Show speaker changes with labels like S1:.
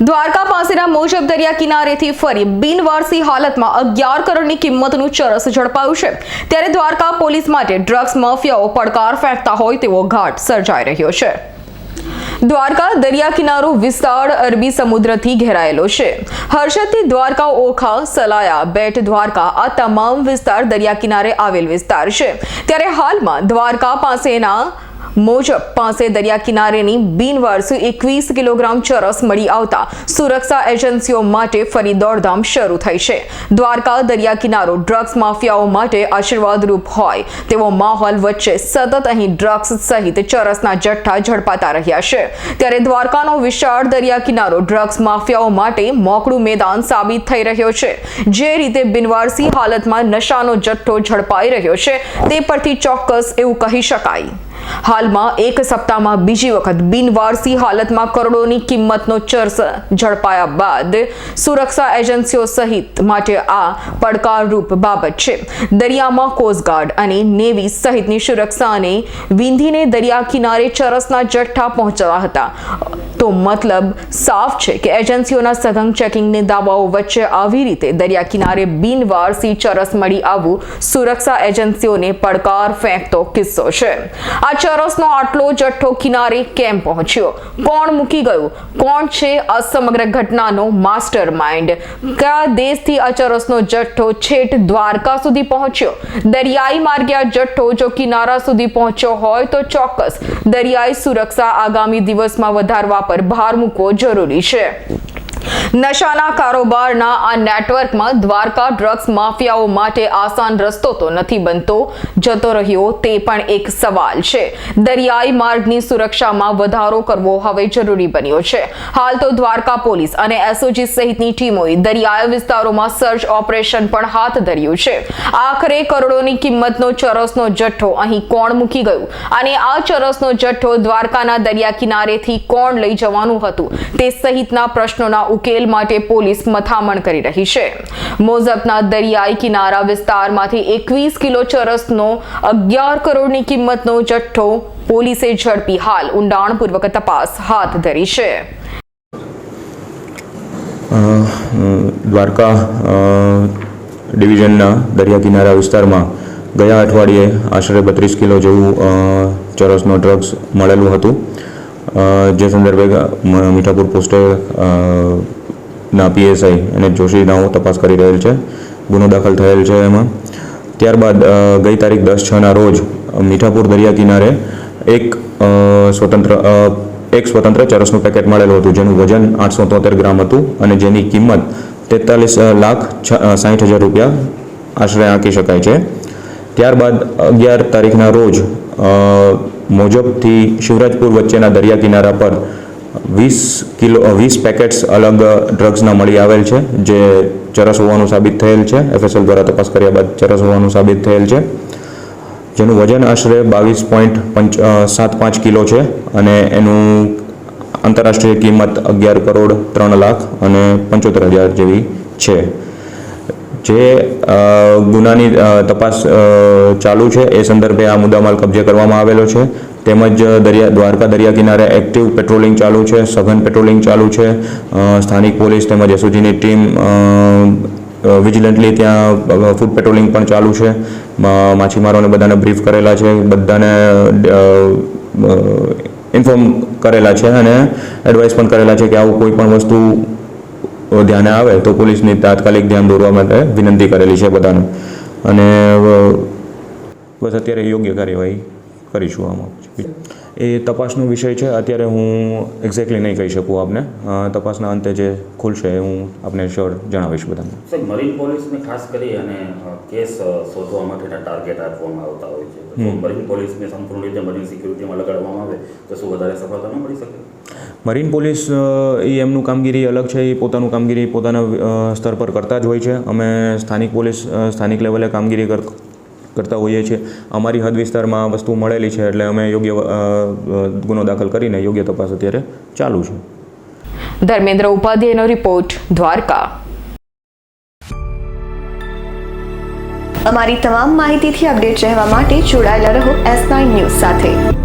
S1: દ્વારકા પાસેના મોજબ દરિયા કિનારેથી ફરી બિનવારસી હાલતમાં અગિયાર કરોડની કિંમતનું ચરસ ઝડપાયું છે. ત્યારે દ્વારકા પોલીસ માટે ડ્રગ્સ માફિયાઓ પડકાર ફેંકતા હોય તેવો ઘાટ સર્જાઈ રહ્યો છે. દ્વારકા દરિયા કિનારો વિસ્તાર અરબી સમુદ્રથી ઘેરાયેલો છે. હર્ષદથી દ્વારકા ઓખા, સલાયા, બેટ દ્વારકા આ તમામ વિસ્તાર દરિયા કિનારે આવેલ વિસ્તાર છે. ત્યારે હાલમાં દ્વારકા પાસેના મોજબ પાસે દરિયા કિનારેની બિનવારસુ એકવીસ કિલોગ્રામ ચરસ મળી આવતા સુરક્ષા એજન્સીઓ માટે ફરી દોડધામ શરૂ થઈ છે. દ્વારકા દરિયા કિનારો ડ્રગ્સ માફિયાઓ માટે આશીર્વાદરૂપ હોય તેવો માહોલ વચ્ચે સતત અહીં ડ્રગ્સ સહિત ચરસના જથ્થા ઝડપાતા રહ્યા છે. ત્યારે દ્વારકાનો વિશાળ દરિયા કિનારો ડ્રગ્સ માફિયાઓ માટે મોકળું મેદાન સાબિત થઈ રહ્યો છે. જે રીતે બિનવારસી હાલતમાં નશાનો જથ્થો ઝડપાઈ રહ્યો છે, તે પરથી ચોક્કસ એવું કહી શકાય. હાલમાં એક સપ્તાહમાં બીજી વખત બિનવારસી હાલતમાં કરોડોની કિંમતનો ચર્ચ ઝડપાયા બાદ સુરક્ષા એજન્સીઓ સહિત માટે આ પડકારરૂપ બાબત છે. દરિયામાં કોસ્ટગાર્ડ અને નેવી સહિતની સુરક્ષાને વિંધીને દરિયા કિનારે ચરસના જથ્થા પહોંચ્યા હતા. તો મતલબ સાફ છે કે એજન્સીઓના સઘન ચેકિંગની દાવાઓ વચ્ચે આવી રીતે દરિયા કિનારે બિનવારસી ચરસ મળી આવવું સુરક્ષા એજન્સીઓને પડકાર ફેંકતો કિસ્સો છે. આ ચરસનો આટલો જથ્થો કિનારે કેમ પહોંચ્યો? કોણ મૂકી ગયું? કોણ છે આ સમગ્ર ઘટનાનો માસ્ટર માઇન્ડ કયા દેશથી આ ચરસનો જથ્થો છેટ દ્વારકા સુધી પહોંચ્યો? દરિયાઈ માર્ગે આ જથ્થો જો કિનારા સુધી પહોંચ્યો હોય તો ચોક્કસ દરિયાઈ સુરક્ષા આગામી દિવસમાં વધારવા પર ભાર મૂકવો જરૂરી છે. નશાના કારોબારના આ નેટવર્કમાં દ્વારકા ડ્રગ્સ માફિયાઓ માટે આસાન રસ્તો તો નથી બનતો, જતો રહ્યો તે પણ એક સવાલ છે. દરિયાઈ માર્ગની સુરક્ષામાં વધારો કરવો હવે જરૂરી બન્યો છે. હાલ તો દ્વારકા પોલીસ અને એસઓજી સહિતની ટીમોએ દરિયાઈ વિસ્તારોમાં સર્ચ ઓપરેશન પણ હાથ ધર્યું છે. આખરે કરોડોની કિંમતનો ચરસનો જથ્થો અહીં કોણ મૂકી ગયું? અને આ ચરસનો જથ્થો દ્વારકાના દરિયા કિનારેથી કોણ લઈ જવાનું હતું? તે સહિતના પ્રશ્નોના ઉકેલ માટે પોલીસ મથામણ કરી રહી છે. મોઝબના દરિયાઈ કિનારા વિસ્તારમાંથી એકવીસ કિલો ચરસનો અગિયાર કરોડની કિંમતનો જથ્થો પોલીસે ઝડપી હાલ ઊંડાણપૂર્વક તપાસ હાથ ધરી છે.
S2: દ્વારકા ડિવિઝનના દરિયા કિનારા વિસ્તારમાં ગયા અઠવાડિયે આશરે બત્રીસ કિલો જેવું ચરસનો ડ્રગ્સ મળેલું હતું. જે સંદર્ભે મીઠાપુર પોસ્ટે ના પીએસઆઈ અને જોશી નાઓ તપાસ કરી રહેલ છે, ગુનો દાખલ થયેલ છે એમાં. ત્યારબાદ ગઈ તારીખ દસ છના રોજ, મીઠાપુર દરિયા કિનારે એક સ્વતંત્ર એક સ્વતંત્ર ચરસનું પેકેટ મળેલું હતું, જેનું વજન આઠસો તોતેર ગ્રામ હતું અને જેની કિંમત તેતાલીસ લાખ સાઠ હજાર રૂપિયા આશરે આંકી શકાય છે. ત્યારબાદ અગિયાર તારીખના રોજ મોજબથી શિવરાજપુર વચ્ચેના દરિયા કિનારા પર વીસ કિલો વીસ પેકેટ્સ અલગ ડ્રગ્સના મળી આવેલ છે, જે ચરસ હોવાનું સાબિત થયેલ છે. એફએસએલ દ્વારા તપાસ કર્યા બાદ ચરસ હોવાનું સાબિત થયેલ છે. જેનું વજન આશરે બાવીસ પોઈન્ટ પંચ સાત પાંચ કિલો છે અને એનું આંતરરાષ્ટ્રીય કિંમત અગિયાર કરોડ ત્રણ લાખ અને પંચોતેર હજાર જેવી છે. જે ગુનાની તપાસ ચાલુ છે, એ સંદર્ભે આ મુદ્દામાલ કબજે કરવામાં આવેલો છે. તેમજ દરિયા, દ્વારકા દરિયા કિનારે એક્ટિવ પેટ્રોલિંગ ચાલુ છે, સઘન પેટ્રોલિંગ ચાલુ છે. સ્થાનિક પોલીસ તેમજ એસઓજીની ટીમ વિજિલન્ટલી ત્યાં ફૂડ પેટ્રોલિંગ પણ ચાલુ છે. માછીમારોને બધાને બ્રીફ કરેલા છે, બધાને ઇન્ફોર્મ કરેલા છે અને એડવાઇસ પણ કરેલા છે કે આવું કોઈ પણ વસ્તુ ધ્યાને આવે તો પોલીસની તાત્કાલિક ધ્યાન દોરવા માટે વિનંતી કરેલી છે બધાને. અને બસ અત્યારે યોગ્ય કાર્યવાહી કરીશું આમાં. એ તપાસનો વિષય છે. અત્યારે હું એક્ઝેક્ટલી નહીં કહી શકું આપને. તપાસના અંતે જે ખુલશે એ હું આપને શ્યોર જણાવીશ બધાને.
S3: સાહેબ મરીન પોલીસને ખાસ કરી અને કેસ શોધવા માટેના ટાર્ગેટ આપવામાં આવતા હોય છે. મરીન પોલીસને સંપૂર્ણ રીતે મરીન સિક્યુરિટીમાં લગાડવામાં આવે તો શું વધારે સફળતા ન મળી શકે?
S2: મરીન પોલીસ એ એમનું કામગીરી અલગ છે. એ પોતાનું કામગીરી પોતાના સ્તર પર કરતા જ હોય છે. અમે સ્થાનિક પોલીસ સ્થાનિક લેવલે કામગીરી કર કરતા હોઈએ છીએ. અમારી હદ વિસ્તારમાં આ વસ્તુ મળેલી છે એટલે અમે યોગ્ય ગુનો દાખલ કરીને યોગ્ય તપાસ અત્યારે ચાલુ છે.
S1: ધર્મેન્દ્ર ઉપાધ્યાયનો રિપોર્ટ દ્વારકા.
S4: અમારી તમામ માહિતીથી અપડેટ રહેવા માટે જોડાયેલા રહો એસ નાઇન ન્યૂઝ સાથે.